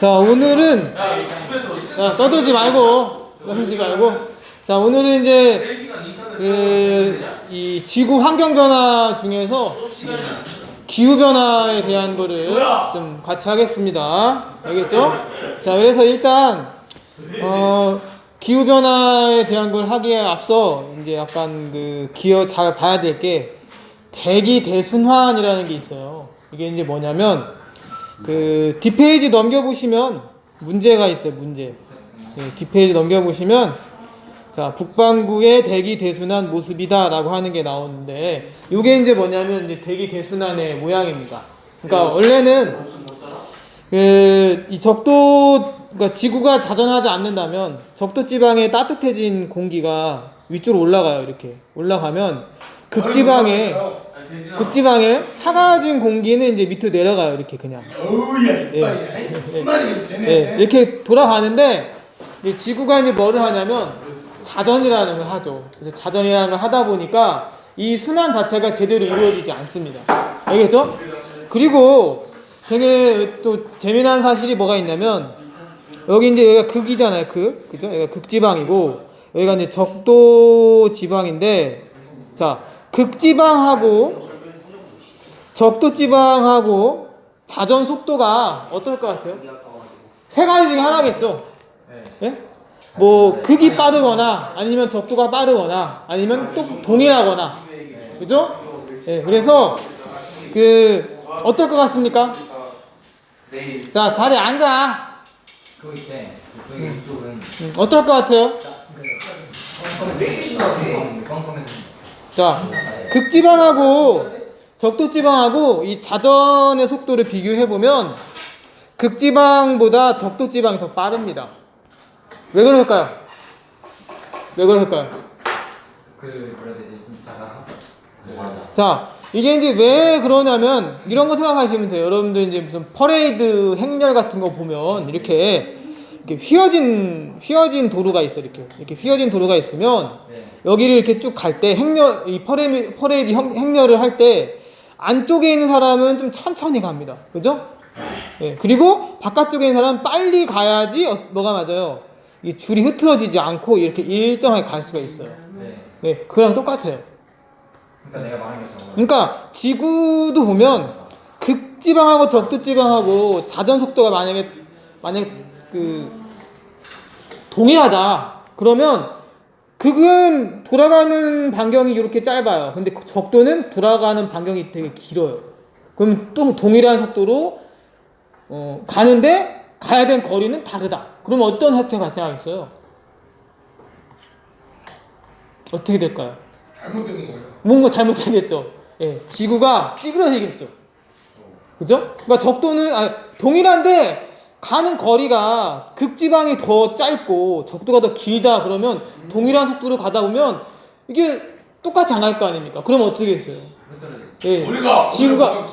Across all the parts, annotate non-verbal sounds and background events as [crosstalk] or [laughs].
자 오늘은 야 떠들지 말고 떠들지 말고 자 오늘은 이제 그 이 지구 환경 변화 중에서 기후 변화에 대한 거를 좀 같이 하겠습니다. 알겠죠? 자 그래서 일단 어 기후 변화에 대한 걸 하기에 앞서 이제 약간 그 기어 잘 봐야 될 게 대기 대순환이라는 게 있어요. 이게 이제 뭐냐면 그 뒷페이지 넘겨보시면 문제가 있어요. 문제. 네, 뒷페이지 넘겨보시면 자 북반구의 대기 대순환 모습이다라고 하는 게 나오는데 이게 이제 뭐냐면 이제 대기 대순환의 모양입니다. 그러니까 원래는 그 이 적도 그러니까 지구가 자전하지 않는다면 적도 지방에 따뜻해진 공기가 위쪽으로 올라가요. 이렇게 올라가면 극지방에 극지방에 차가워진 공기는 이제 밑으로 내려가요. 이렇게 그냥. 예. 예, 이렇게 돌아가는데 이 지구가 이제 뭐를 하냐면 자전이라는 걸 하죠. 그래서 자전이라는 걸 하다 보니까 이 순환 자체가 제대로 이루어지지 않습니다. 알겠죠? 그리고 되게 또 재미난 사실이 뭐가 있냐면 여기 이제 여기가 극이잖아요. 극. 그죠? 여기가 극지방이고 여기가 이제 적도 지방인데 자, 극지방하고 적도 지방하고 자전 속도가 어떨 것 같아요? 세 가지 중에 하나겠죠. 예? 뭐 극이 빠르거나 아니면 적도가 빠르거나 아니면 또 동일하거나 그죠? 예, 그래서 그 어떨 것 같습니까? 자 자리에 앉아. 음, 어떨 것 같아요? 자 극지방하고 적도지방하고 이 자전의 속도를 비교해 보면 극지방보다 적도지방이 더 빠릅니다. 왜 그럴까요? 왜 그럴까요? 그 뭐라 되지? 작아서. 자, 이게 이제 왜 그러냐면 이런 거 생각하시면 돼요. 여러분들 이제 무슨 퍼레이드 행렬 같은 거 보면 이렇게 이렇게 휘어진 휘어진 도로가 있어 이렇게 이렇게 휘어진 도로가 있으면 네. 여기를 이렇게 쭉 갈 때 행렬 이 퍼레이 퍼레이드 형- 행렬을 할 때 안쪽에 있는 사람은 좀 천천히 갑니다. 그죠? 예. 그리고 바깥쪽에 있는 사람은 빨리 가야지 어, 뭐가 맞아요. 이 줄이 흐트러지지 않고 이렇게 일정하게 갈 수가 있어요. 네. 네, 그랑 똑같아요. 그러니까 내가 말한 것처럼. 그러니까 지구도 보면 극지방하고 적도지방하고 자전 속도가 만약에 만약 그 동일하다 그러면 극은 돌아가는 반경이 이렇게 짧아요. 근데 그 적도는 돌아가는 반경이 되게 길어요. 그럼 또 동일한 속도로 어, 가는데 가야 되는 거리는 다르다. 그러면 어떤 사태가 발생하겠어요? 어떻게 될까요? 잘못된 거예요. 뭔가 잘못되겠죠. 예, 지구가 찌그러지겠죠. 그죠? 그러니까 적도는 아, 동일한데 가는 거리가 극지방이 더 짧고 적도가 더 길다 그러면 동일한 속도로 가다 보면 이게 똑같이 안 갈 거 아닙니까? 그러면 어떻게 했어요? 예, 우리가 지구가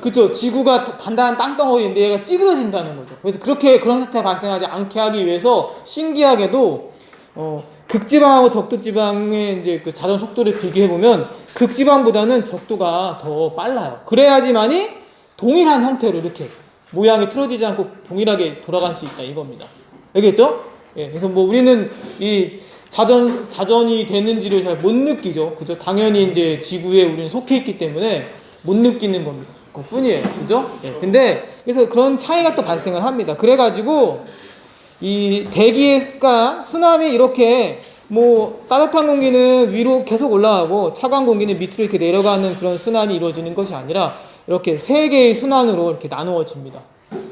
그죠? 지구가 다- 단단한 땅덩어리인데 얘가 찌그러진다는 거죠. 그래서 그렇게 그런 사태가 발생하지 않게 하기 위해서 신기하게도 어, 극지방하고 적도지방의 이제 그 자전 속도를 비교해 보면 극지방보다는 적도가 더 빨라요. 그래야지만이 동일한 형태로 이렇게 모양이 틀어지지 않고 동일하게 돌아갈 수 있다 이겁니다. 알겠죠? 예, 그래서 뭐 우리는 이 자전 자전이 되는지를 잘 못 느끼죠. 그죠? 당연히 이제 지구에 우리는 속해 있기 때문에 못 느끼는 겁니다. 그 뿐이에요. 그죠? 예, 근데 그래서 그런 차이가 또 발생을 합니다. 그래 가지고 이 대기가 순환이 이렇게 뭐 따뜻한 공기는 위로 계속 올라가고 차가운 공기는 밑으로 이렇게 내려가는 그런 순환이 이루어지는 것이 아니라 이렇게 세 개의 순환으로 이렇게 나누어집니다.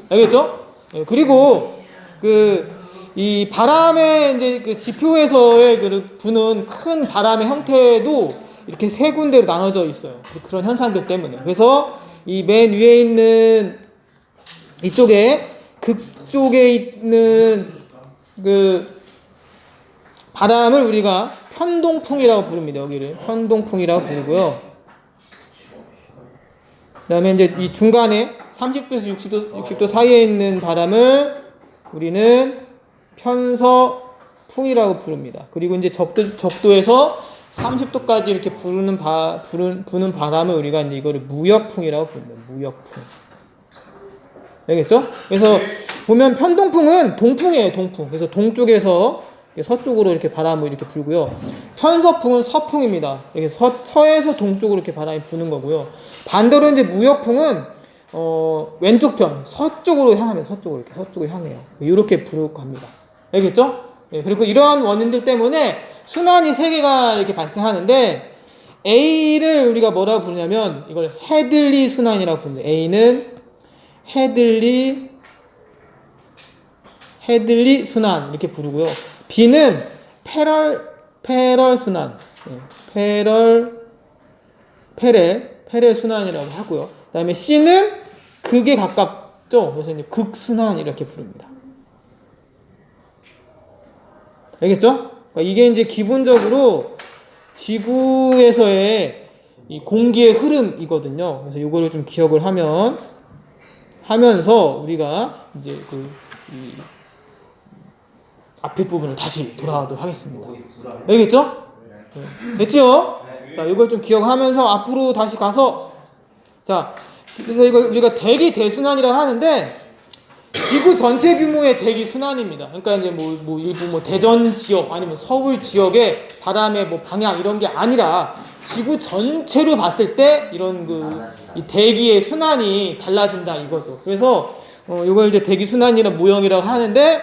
알겠죠? 예, 그리고 그 이 바람의 이제 그 지표에서의 그 부는 큰 바람의 형태도 이렇게 세 군데로 나눠져 있어요. 그런 현상들 때문에. 그래서 이 맨 위에 있는 이쪽에 극쪽에 있는 그 바람을 우리가 편동풍이라고 부릅니다. 여기를 편동풍이라고 부르고요. 그다음에 이제 이 중간에 30도에서 60도 60도 사이에 있는 바람을 우리는 편서풍이라고 부릅니다. 그리고 이제 적도 적도에서 30도까지 이렇게 부르는 바 부는 부는 바람을 우리가 이제 이거를 무역풍이라고 부릅니다. 무역풍. 알겠죠? 그래서 보면 편동풍은 동풍이에요, 동풍. 그래서 동쪽에서 서쪽으로 이렇게 바람을 이렇게 불고요. 편서풍은 서풍입니다. 이렇게 서, 서에서 동쪽으로 이렇게 바람이 부는 거고요. 반대로 이제 무역풍은 어, 왼쪽 편, 서쪽으로 향하면 서쪽으로 이렇게 서쪽으로 향해요. 이렇게 부르고 갑니다. 알겠죠? 예, 그리고 이러한 원인들 때문에 순환이 세 개가 이렇게 발생하는데 A를 우리가 뭐라고 부르냐면 이걸 헤들리 순환이라고 부릅니다. A는 헤들리 헤들리 순환 이렇게 부르고요. B는 페럴 페럴 순환, 예, 페럴 페레 페레 순환이라고 하고요. 그다음에 C는 극에 가깝죠. 그래서 이제 극순환 이렇게 부릅니다. 알겠죠? 그러니까 이게 이제 기본적으로 지구에서의 이 공기의 흐름이거든요. 그래서 이거를 좀 기억을 하면 하면서 우리가 이제 그이 앞에 부분을 다시 돌아가도록 하겠습니다. 알겠죠? 네. 됐죠? 자, 이걸 좀 기억하면서 앞으로 다시 가서 자, 그래서 이걸 우리가 대기 대순환이라고 하는데 지구 전체 규모의 대기 순환입니다. 그러니까 이제 뭐, 뭐 일부 뭐 대전 지역 아니면 서울 지역의 바람의 뭐 방향 이런 게 아니라 지구 전체로 봤을 때 이런 그 이 대기의 순환이 달라진다 이거죠. 그래서 어 이걸 이제 대기 순환이라 모형이라고 하는데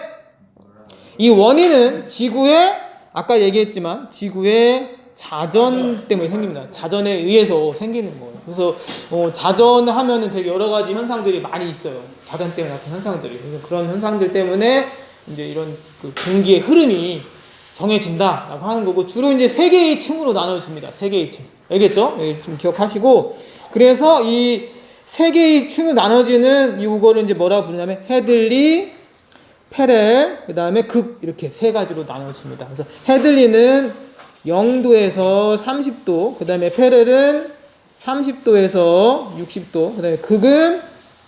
이 원인은 지구의 아까 얘기했지만 지구의 자전 때문에 생깁니다. 자전에 의해서 생기는 거예요. 그래서 어, 자전 하면은 되게 여러 가지 현상들이 많이 있어요. 자전 때문에 나타난 현상들이. 그래서 그런 현상들 때문에 이제 이런 그 공기의 흐름이 정해진다라고 하는 거고 주로 이제 세 개의 층으로 나눠집니다. 세 개의 층. 알겠죠? 예, 좀 기억하시고 그래서 이 세 개의 층으로 나눠지는 이거를 이제 뭐라고 부르냐면 헤들리, 페렐, 그 다음에 극 이렇게 세 가지로 나눠집니다. 그래서 헤들리는 0도에서 30도, 그 다음에 페렐은 30도에서 60도, 그 다음에 극은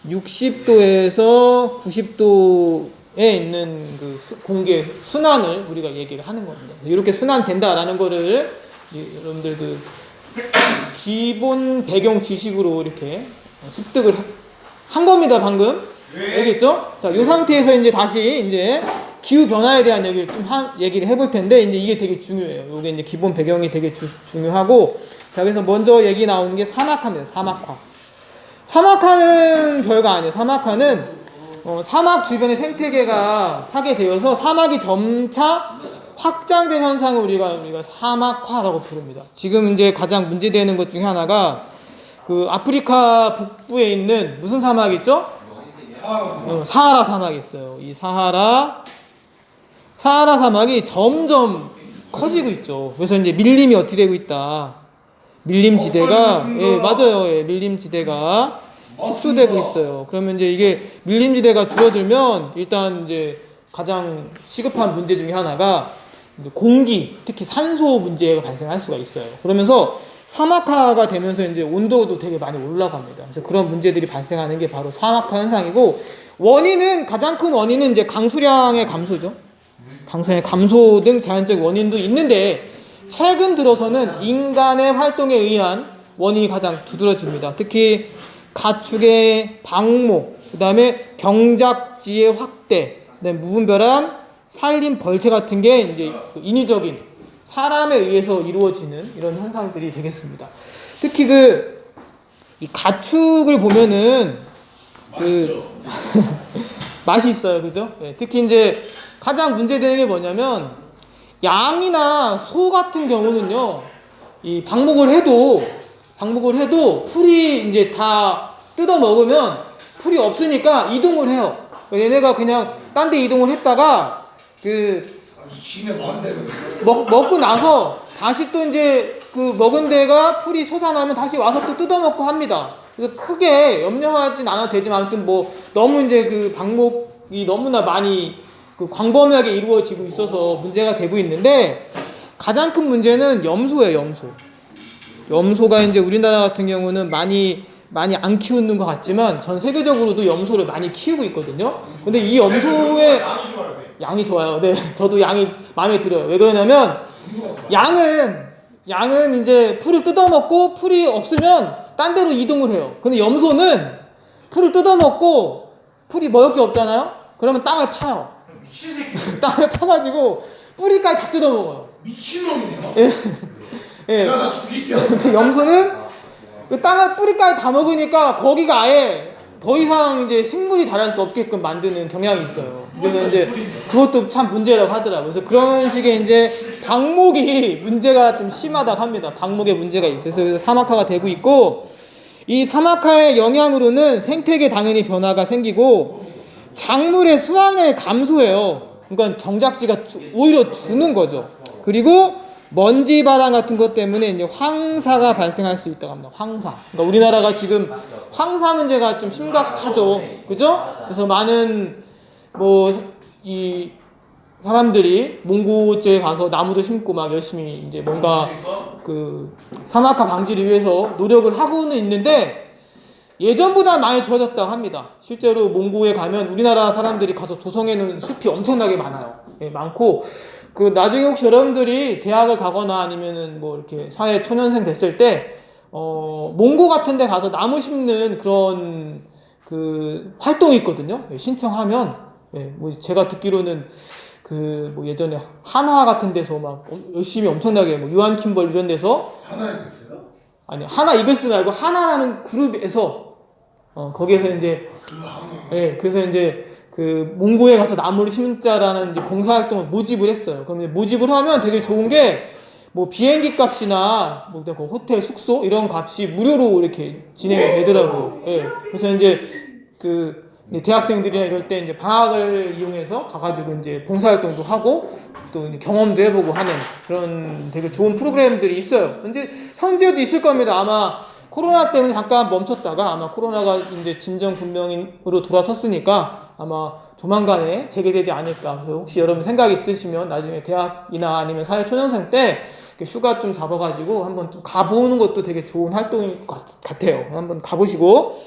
60도에서 90도에 있는 그 수- 공기의 순환을 우리가 얘기를 하는 겁니다. 이렇게 순환된다라는 거를 이- 여러분들 그 기본 배경 지식으로 이렇게 습득을 한 겁니다, 방금. 알겠죠? 자, 이 상태에서 이제 다시 이제 기후 변화에 대한 얘기를 좀 한, 얘기를 해볼 텐데 이제 이게 되게 중요해요. 이게 이제 기본 배경이 되게 주- 중요하고 자, 그래서 먼저 얘기 나오는 게 사막화입니다. 사막화. 사막화는 별거 아니에요. 사막화는 어, 사막 주변의 생태계가 파괴되어서 사막이 점차 확장된 현상을 우리가 우리가 사막화라고 부릅니다. 지금 이제 가장 문제되는 것 중에 하나가 그 아프리카 북부에 있는 무슨 사막 있죠? 어, 사하라 사막이 있어요. 이 사하라 사하라 사막이 점점 커지고 있죠. 그래서 이제 밀림이 어떻게 되고 있다. 밀림 지대가 예, 맞아요. 예, 밀림 지대가 축소되고 있어요. 그러면 이제 이게 밀림 지대가 줄어들면 일단 이제 가장 시급한 문제 중에 하나가 공기, 특히 산소 문제가 발생할 수가 있어요. 그러면서 사막화가 되면서 이제 온도도 되게 많이 올라갑니다. 그래서 그런 문제들이 발생하는 게 바로 사막화 현상이고 원인은 가장 큰 원인은 이제 강수량의 감소죠. 강수량의 감소 등 자연적 원인도 있는데 최근 들어서는 인간의 활동에 의한 원인이 가장 두드러집니다. 특히 가축의 방목, 그다음에 경작지의 확대, 무분별한 산림 벌채 같은 게 이제 그 인위적인 사람에 의해서 이루어지는 이런 현상들이 되겠습니다. 특히 그 이 가축을 보면은 그 [laughs] 맛이 있어요, 그죠? 예, 특히 이제 가장 문제되는 게 뭐냐면 양이나 소 같은 경우는요, 이 방목을 해도 방목을 해도 풀이 이제 다 뜯어 먹으면 풀이 없으니까 이동을 해요. 얘네가 그냥 딴 데 이동을 했다가 그 지네 마음대로 먹, 먹고 나서 다시 또 이제 그 먹은 데가 풀이 솟아나면 다시 와서 또 뜯어먹고 합니다. 그래서 크게 염려하진 않아도 되지만 아무튼 뭐 너무 이제 그 방목이 너무나 많이 그 광범위하게 이루어지고 있어서 문제가 되고 있는데 가장 큰 문제는 염소예요, 염소. 염소가 이제 우리나라 같은 경우는 많이 많이 안 키우는 것 같지만 전 세계적으로도 염소를 많이 키우고 있거든요. 근데 이 염소의 양이 좋아요. 네, [laughs] 저도 양이 마음에 들어요. 왜 그러냐면 양은 양은 이제 풀을 뜯어먹고 풀이 없으면 딴 데로 이동을 해요. 근데 염소는 풀을 뜯어먹고 풀이 먹을 게 없잖아요. 그러면 땅을 파요. 미친 새끼. [laughs] 땅을 파가지고 뿌리까지 다 뜯어 먹어요. 미친놈이네요. 예. 제가 다 죽일게요. [laughs] 염소는 그 땅을 뿌리까지 다 먹으니까 거기가 아예 더 이상 이제 식물이 자랄 수 없게끔 만드는 경향이 있어요. 그래서 이제 그것도 참 문제라고 하더라고요. 그래서 그런 식의 이제 방목이 [laughs] 문제가 좀 심하다고 합니다. 방목에 문제가 있어요. 그래서 사막화가 되고 있고 이 사막화의 영향으로는 생태계 당연히 변화가 생기고 작물의 수확량이 감소해요. 그러니까 경작지가 주- 오히려 주는 거죠. 그리고 먼지 바람 같은 것 때문에 이제 황사가 발생할 수 있다고 합니다. 황사. 그러니까 우리나라가 지금 황사 문제가 좀 심각하죠. 그죠? 그래서 많은 뭐 이 사람들이 몽고지에 가서 나무도 심고 막 열심히 이제 뭔가 그 사막화 방지를 위해서 노력을 하고는 있는데 예전보다 많이 좋아졌다고 합니다. 실제로 몽고에 가면 우리나라 사람들이 가서 조성해 놓은 숲이 엄청나게 많아요. 예, 많고 그 나중에 혹시 여러분들이 대학을 가거나 아니면은 뭐 이렇게 사회 초년생 됐을 때 어, 몽고 같은 데 가서 나무 심는 그런 그 활동이 있거든요. 예, 신청하면 예, 뭐 제가 듣기로는 그 뭐 예전에 한화 같은 데서 막 열심히 엄청나게 뭐 유한 킴벌 이런 데서 하나에 있어요? 아니 하나 이베스 말고 하나라는 그룹에서 어 거기에서 이제 그 하나. 예 그래서 이제 그 몽고에 가서 나무를 심자라는 이제 봉사활동을 모집을 했어요. 그럼 이제 모집을 하면 되게 좋은 게 뭐 비행기 값이나 뭐 호텔 숙소 이런 값이 무료로 이렇게 진행이 되더라고요. 예 그래서 이제 그 대학생들이나 이럴 때 이제 방학을 이용해서 가가지고 이제 봉사활동도 하고 또 경험도 해보고 하는 그런 되게 좋은 프로그램들이 있어요. 이제 현재도 있을 겁니다. 아마 코로나 때문에 잠깐 멈췄다가 아마 코로나가 이제 진정 분명으로 돌아섰으니까 아마 조만간에 재개되지 않을까. 그래서 혹시 여러분 생각 있으시면 나중에 대학이나 아니면 사회 초년생 때 휴가 좀 잡아가지고 한번 좀 가보는 것도 되게 좋은 활동인 것 같- 같아요. 한번 가보시고.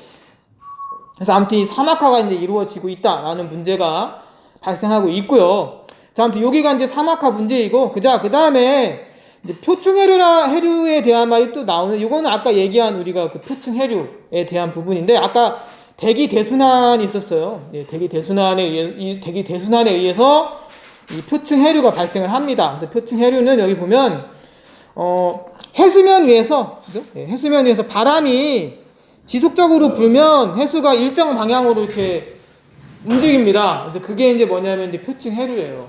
그래서 아무튼 이 사막화가 이제 이루어지고 있다라는 문제가 발생하고 있고요. 자, 아무튼 여기가 이제 사막화 문제이고, 그자, 그 다음에 이제 표층 해류라, 해류에 대한 말이 또 나오는, 이거는 아까 얘기한 우리가 그 표층 해류에 대한 부분인데, 아까 대기 대순환이 있었어요. 예, 대기 대순환에 의해, 이 대기 대순환에 의해서 이 표층 해류가 발생을 합니다. 그래서 표층 해류는 여기 보면, 어, 해수면 위에서, 그죠? 예, 해수면 위에서 바람이 지속적으로 불면 해수가 일정 방향으로 이렇게 움직입니다. 그래서 그게 이제 뭐냐면 이제 표층 해류예요.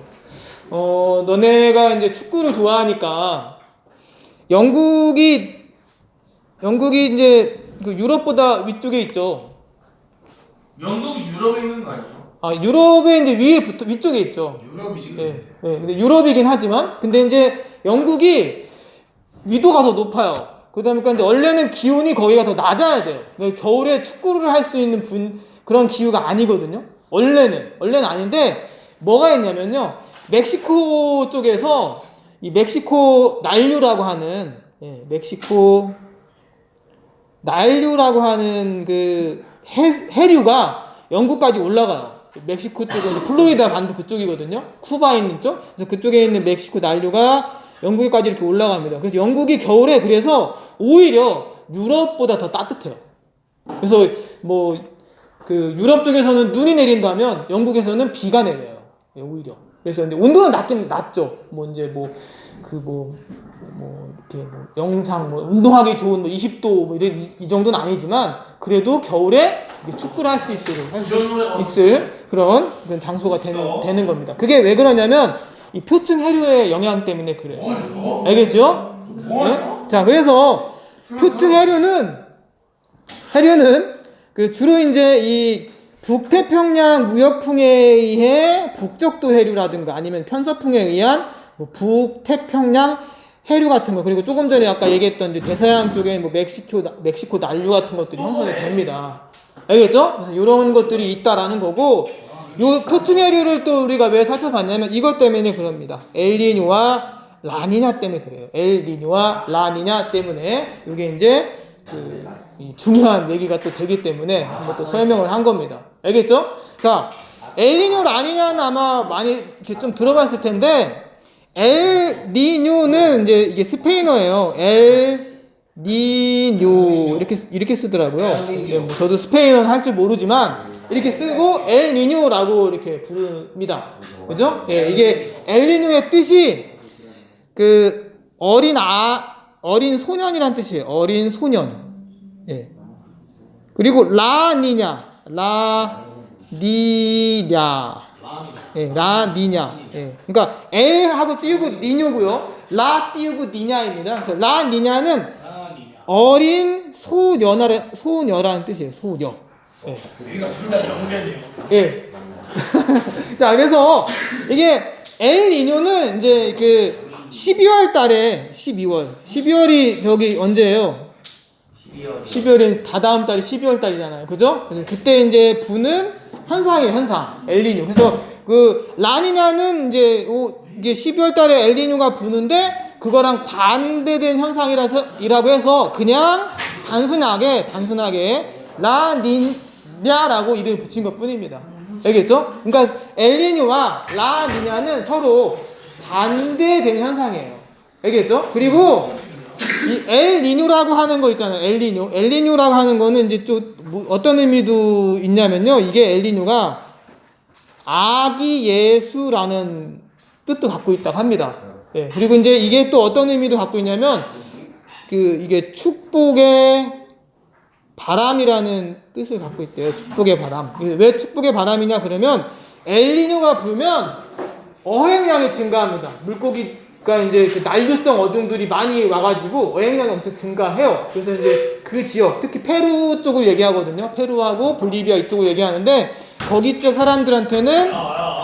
어, 너네가 이제 축구를 좋아하니까 영국이 영국이 이제 그 유럽보다 위쪽에 있죠. 영국이 유럽에 있는 거 아니에요? 아, 유럽의 이제 위에 붙어 위쪽에 있죠. 유럽이 지금 예, 예. 근데 유럽이긴 하지만, 근데 이제 영국이 위도가 더 높아요. 그러다 보니까 이제 원래는 기온이 거기가 더 낮아야 돼요. 그러니까 겨울에 축구를 할 수 있는 분, 그런 기후가 아니거든요. 원래는. 원래는 아닌데, 뭐가 있냐면요. 멕시코 쪽에서 이 멕시코 난류라고 하는, 예, 멕시코 난류라고 하는 그 해, 해류가 영국까지 올라가요. 멕시코 쪽은 플로리다 반도 그쪽이거든요. 쿠바 있는 쪽. 그래서 그쪽에 있는 멕시코 난류가 영국까지 이렇게 올라갑니다. 그래서 영국이 겨울에 그래서 오히려 유럽보다 더 따뜻해요. 그래서 뭐 그 유럽 쪽에서는 눈이 내린다면 영국에서는 비가 내려요. 예, 오히려. 그래서 이제 온도는 낮긴 낮죠. 뭐 이제 뭐 그뭐뭐 이렇게 뭐 영상 뭐 운동하기 좋은 뭐 20도 뭐 이런 이, 이 정도는 아니지만 그래도 겨울에 축구를 할 수 있도록 할 수 있을 그런 그런 장소가 되는 되는 겁니다. 그게 왜 그러냐면 이 표층 해류의 영향 때문에 그래요. 알겠죠? 네? 자, 그래서 표층 해류는 해류는 그 주로 이제 이 북태평양 무역풍에 의해 북적도 해류라든가 아니면 편서풍에 의한 뭐 북태평양 해류 같은 거 그리고 조금 전에 아까 얘기했던 이제 대서양 쪽에 뭐 멕시코 멕시코 난류 같은 것들이 형성이 됩니다. 알겠죠? 그래서 이런 것들이 있다라는 거고 요 표층 해류를 또 우리가 왜 살펴봤냐면 이것 때문에 그럽니다. 엘니뇨와 라니냐 때문에 그래요. 엘니뇨와 라니냐 때문에 이게 이제 그이 중요한 얘기가 또 되기 때문에 한번 또 설명을 한 겁니다. 알겠죠? 자, 엘니뇨 라니냐는 아마 많이 이렇게 좀 들어봤을 텐데 엘 니뇨는 이제 이게 스페인어예요. 엘 니뇨 이렇게 쓰- 이렇게 쓰더라고요. 예, 뭐 저도 스페인어는 할 줄 모르지만 이렇게 쓰고 엘 니뇨라고 이렇게 부릅니다. 그죠? 예, 이게 엘 니뇨의 뜻이 그 어린 아 어린 소년이란 뜻이에요. 어린 소년. 예. 그리고 라니냐, 라니냐, 예, 라 니냐. 예. 그러니까 엘하고 띄우고 니뇨고요. 라 띄우고 니냐입니다. 그래서 라 니냐는 어린 소녀라는 소녀라는 뜻이에요. 소녀. 예. 여기가 둘다 영변이에요. 예. [laughs] 자, 그래서 이게 엘 니뇨는 이제 그 12월 달에 12월. 12월이 저기 언제예요? 12월은 다다음 달이 12월 달이잖아요. 그죠? 그때 이제 부는 현상이에요, 현상. 엘니뇨. 그래서 그 라니냐는 이제 오, 이게 12월 달에 엘니뇨가 부는데 그거랑 반대된 현상이라서 이라고 해서 그냥 단순하게 단순하게 라니냐라고 이름을 붙인 것 뿐입니다. 알겠죠? 그러니까 엘니뇨와 라니냐는 서로 반대되는 현상이에요. 알겠죠? 그리고 이 엘니뇨라고 하는 거 있잖아요. 엘니뇨. 엘니뇨라고 하는 거는 이제 좀 뭐- 어떤 의미도 있냐면요. 이게 엘니뇨가 아기 예수라는 뜻도 갖고 있다고 합니다. 예. 그리고 이제 이게 또 어떤 의미도 갖고 있냐면 그 이게 축복의 바람이라는 뜻을 갖고 있대요. 축복의 바람. 왜 축복의 바람이냐 그러면 엘니뇨가 불면 어획량이 증가합니다. 물고기가 이제 그 난류성 어종들이 많이 와가지고 어획량이 엄청 증가해요. 그래서 이제 그 지역, 특히 페루 쪽을 얘기하거든요. 페루하고 볼리비아 이쪽을 얘기하는데 거기 쪽 사람들한테는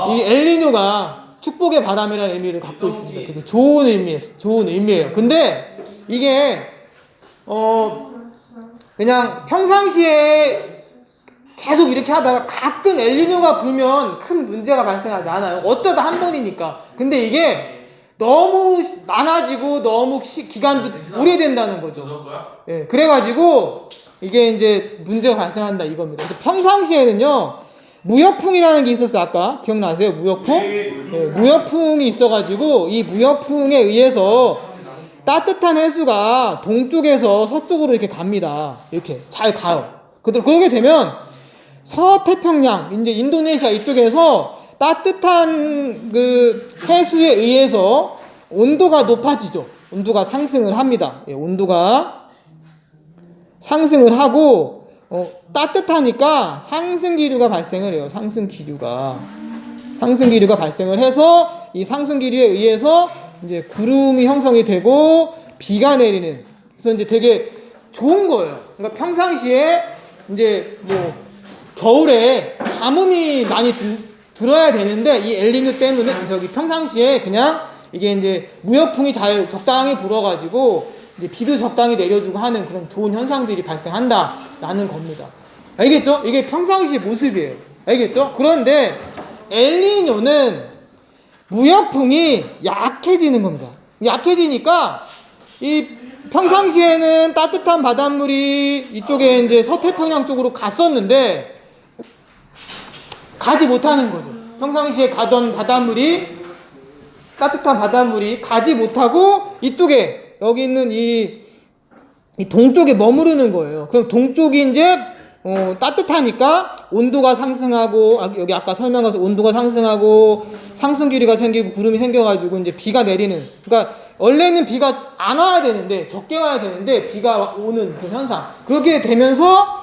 이 엘니뇨가 축복의 바람이라는 의미를 갖고 있습니다. 되게 좋은 의미예요. 좋은 의미예요. 근데 이게 어 그냥 평상시에 계속 이렇게 하다가 가끔 엘니뇨가 불면 큰 문제가 발생하지 않아요. 어쩌다 한 번이니까. 근데 이게 너무 많아지고 너무 시, 기간도 오래된다는 거죠. 예, 그래가지고 이게 이제 문제가 발생한다 이겁니다. 그래서 평상시에는요 무역풍이라는 게 있었어요. 아까 기억나세요? 무역풍? 예, 무역풍이 있어가지고 이 무역풍에 의해서 따뜻한 해수가 동쪽에서 서쪽으로 이렇게 갑니다. 이렇게 잘 가요. 그들 그러게 되면 서태평양 이제 인도네시아 이쪽에서 따뜻한 그 해수에 의해서 온도가 높아지죠. 온도가 상승을 합니다. 예, 온도가 상승을 하고 어, 따뜻하니까 상승 기류가 발생을 해요. 상승 기류가 상승 기류가 발생을 해서 이 상승 기류에 의해서 이제 구름이 형성이 되고 비가 내리는 그래서 이제 되게 좋은 거예요. 그러니까 평상시에 이제 뭐 겨울에 가뭄이 많이 들, 들어야 되는데 이 엘니뇨 때문에 저기 평상시에 그냥 이게 이제 무역풍이 잘 적당히 불어가지고 이제 비도 적당히 내려주고 하는 그런 좋은 현상들이 발생한다라는 겁니다. 알겠죠? 이게 평상시 모습이에요. 알겠죠? 그런데 엘니뇨는 무역풍이 약해지는 겁니다. 약해지니까 이 평상시에는 따뜻한 바닷물이 이쪽에 이제 서태평양 쪽으로 갔었는데 가지 못하는 거죠. 평상시에 가던 바닷물이 따뜻한 바닷물이 가지 못하고 이쪽에 여기 있는 이, 이 동쪽에 머무르는 거예요. 그럼 동쪽이 이제 어, 따뜻하니까 온도가 상승하고 아, 여기 아까 설명해서 온도가 상승하고 상승 기류가 생기고 구름이 생겨가지고 이제 비가 내리는. 그러니까 원래는 비가 안 와야 되는데 적게 와야 되는데 비가 오는 그런 현상. 그렇게 되면서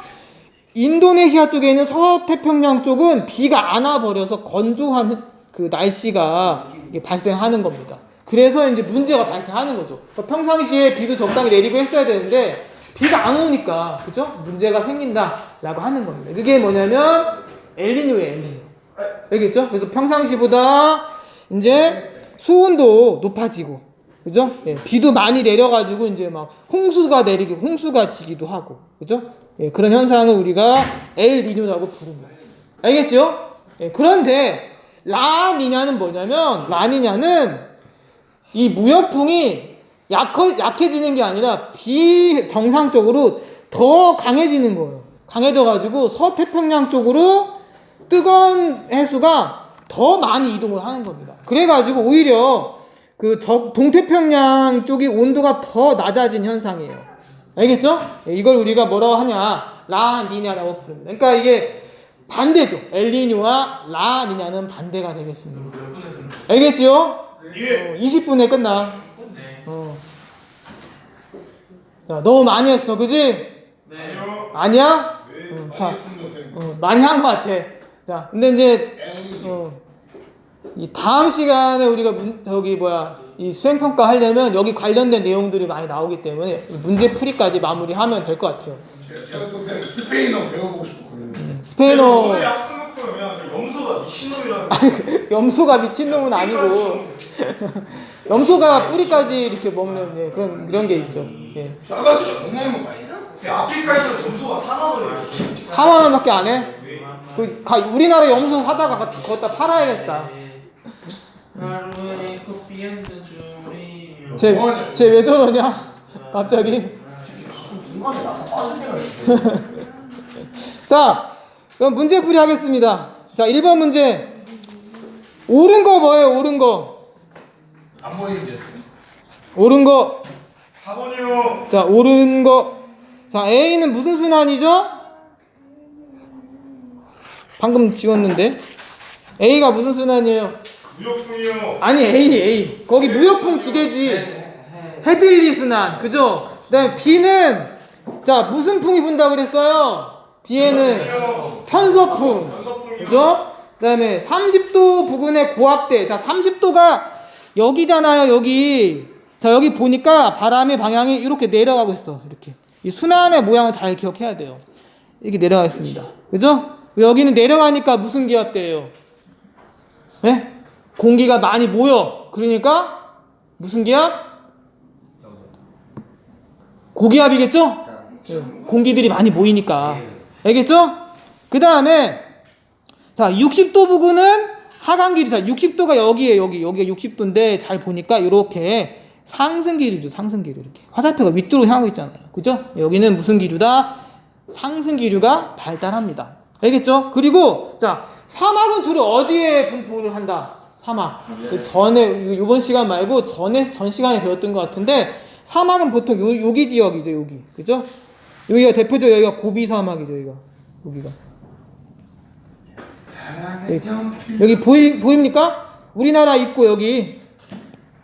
인도네시아 쪽에 있는 서태평양 쪽은 비가 안 와 버려서 건조한 그 날씨가 발생하는 겁니다. 그래서 이제 문제가 발생하는 거죠. 그러니까 평상시에 비도 적당히 내리고 했어야 되는데 비가 안 오니까 그죠? 문제가 생긴다라고 하는 겁니다. 그게 뭐냐면 엘니뇨예요, 엘니뇨. 알겠죠? 그래서 평상시보다 이제 수온도 높아지고 그죠? 예, 비도 많이 내려가지고 이제 막 홍수가 내리고 홍수가 지기도 하고 그죠? 예, 그런 현상을 우리가 엘니뇨라고 부릅니다. 알겠죠? 예, 그런데 라니냐는 뭐냐면 라니냐는 이 무역풍이 약해, 약해지는 게 아니라 비정상적으로 더 강해지는 거예요. 강해져가지고 서태평양 쪽으로 뜨거운 해수가 더 많이 이동을 하는 겁니다. 그래가지고 오히려 그 저, 동태평양 쪽이 온도가 더 낮아진 현상이에요. 알겠죠? 예, 이걸 우리가 뭐라고 하냐? 라니냐라고 부릅니다. 그러니까 이게 반대죠. 엘니뇨와 라니냐는 반대가 되겠습니다. 알겠지요? 예. 어, 20분에 끝나. 네. 어. 자, 너무 많이 했어, 그지? 네. 아니야? 네. 음, 자. 어, 많이 한 것 같아. 자, 근데 이제 어, 이 다음 시간에 우리가 문, 저기 뭐야 이 수행평가 하려면 여기 관련된 내용들이 많이 나오기 때문에 문제 풀이까지 마무리하면 될 것 같아요. 제가, 또 스페인어 배워보고 싶었거든요. 스페인어 오늘 약속 보면 염소가 미친놈이라는 염소가 미친놈은 아니고 [laughs] 염소가 뿌리까지 이렇게 먹는 예, 그런 그런 게 있죠. 예. 싸가지가 너무 많이 먹어요. 아프리카에서 염소가 4만 원이에요 4만 원밖에 안 해? 그 가, 우리나라 염소 사다가 가- 그것다 팔아야겠다. 하루에 커피 한잔 주리. 쟤쟤 왜 저러냐? 갑자기. 중간에 나서 빠질 때가 있어. [laughs] 자, 그럼 문제 풀이 하겠습니다. 자, 1번 문제. 옳은 거 뭐예요? 옳은 거. 안 보이는 됐어요. 옳은 거. 4번이요 자, 옳은 거. 자, A는 무슨 순환이죠? 방금 지웠는데. A가 무슨 순환이에요? 무역풍이요 아니, A, A. 거기 무역풍 지대지. 헤들리 순환. 그죠? 그 다음에 B는, 자, 무슨 풍이 분다 그랬어요? B에는 편서풍. 그죠? 그 다음에 30도 부근의 고압대. 자, 30도가 여기잖아요, 여기. 자, 여기 보니까 바람의 방향이 이렇게 내려가고 있어. 이렇게. 이 순환의 모양을 잘 기억해야 돼요. 이렇게 내려가 있습니다. 그죠? 여기는 내려가니까 무슨 기압대예요? 네? 공기가 많이 모여. 그러니까 무슨 기압? 고기압이겠죠? 네, 공기들이 많이 모이니까. 알겠죠? 그 다음에 자, 60도 부근은 하강길이 자, 60도가 여기에 여기 여기가 60도인데 잘 보니까 이렇게 상승기류죠. 상승기류 이렇게. 화살표가 위쪽으로 향하고 있잖아요. 그죠? 여기는 무슨 기류다? 상승기류가 발달합니다. 알겠죠? 그리고 자, 사막은 주로 어디에 분포를 한다? 사막. 그 전에 이번 시간 말고 전에 전 시간에 배웠던 것 같은데 사막은 보통 요, 여기 지역이죠. 여기. 그죠? 여기가 대표적 여기가 고비 사막이죠. 여기가. 여기가. 여기 보이, 보입니까? 우리나라 있고 여기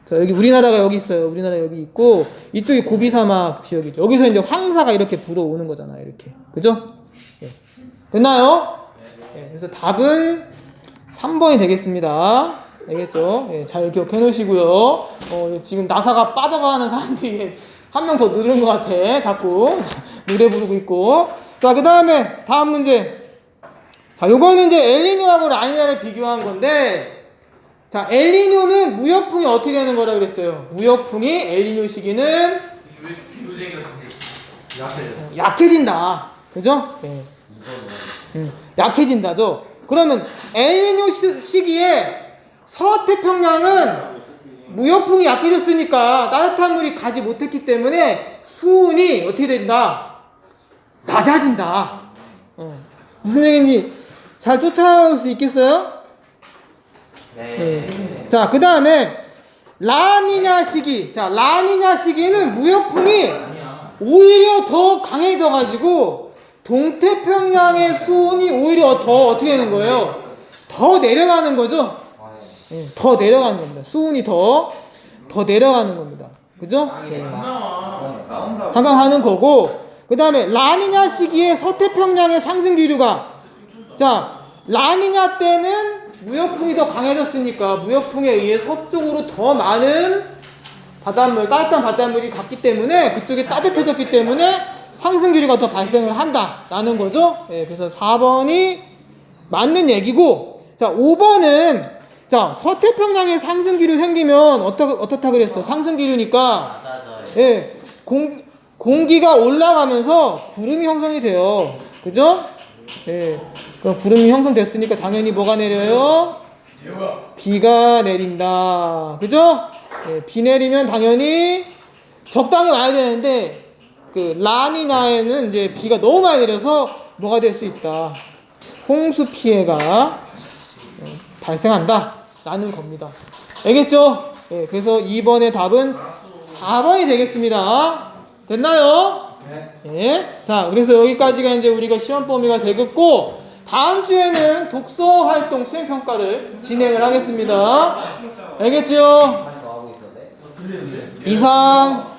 자 여기 우리나라가 여기 있어요 우리나라 여기 있고 이쪽이 고비 사막 지역이죠 여기서 이제 황사가 이렇게 불어오는 거잖아요 이렇게 그죠? 예. 됐나요? 예, 그래서 답은 3번이 되겠습니다 알겠죠? 예, 잘 기억해 놓으시고요 어, 지금 나사가 빠져가는 사람들이 한 명 더 늘은 것 같아 자꾸 노래 부르고 있고 자 그 다음에 다음 문제 자, 요거는 이제 엘니뇨하고 라니냐를 비교한 건데, 자, 엘니뇨는 무역풍이 어떻게 되는 거라 그랬어요? 무역풍이 엘니뇨 시기는. 약해진다. 그죠? 예. 음, 약해진다죠. 그러면 엘니뇨 시- 시기에 서태평양은 무역풍이 약해졌으니까 따뜻한 물이 가지 못했기 때문에 수온이 어떻게 된다? 낮아진다. 어. 무슨 얘기인지 잘 쫓아올 수 있겠어요? 네. 자, 그 다음에 라니냐 시기. 자, 라니냐 시기는 무역풍이 오히려 더 강해져가지고 동태평양의 수온이 오히려 더 어떻게 되는 거예요? 더 내려가는 거죠? 예, 더 내려가는 겁니다. 수온이 더, 더 내려가는 겁니다. 그죠? 싸운다. 하강하는 거고 그 다음에 라니냐 시기에 서태평양의 상승 기류가 자 라니냐 때는 무역풍이 더 강해졌으니까 무역풍에 의해 서쪽으로 더 많은 바닷물 따뜻한 바닷물이 갔기 때문에 그쪽이 따뜻해졌기 때문에 상승 기류가 더 발생을 한다라는 거죠. 예, 그래서 4번이 맞는 얘기고 자 5번은 자 서태평양에 상승 기류 생기면 어떻 어떻다 그랬어? 상승 기류니까 예, 공, 공기가 올라가면서 구름이 형성이 돼요. 그죠? 예. 그럼 구름이 형성됐으니까 당연히 뭐가 내려요? 비가 내린다. 그죠? 예, 비 내리면 당연히 적당히 와야 되는데 그 라니나에는 이제 비가 너무 많이 내려서 뭐가 될 수 있다. 홍수 피해가 어, 발생한다. 라는 겁니다. 알겠죠? 예, 그래서 2번의 답은 4번이 되겠습니다. 됐나요? 예. 자, 그래서 여기까지가 이제 우리가 시험 범위가 되겠고, 다음 주에는 독서 활동 수행 평가를 진행을 하겠습니다. 알겠죠? 이상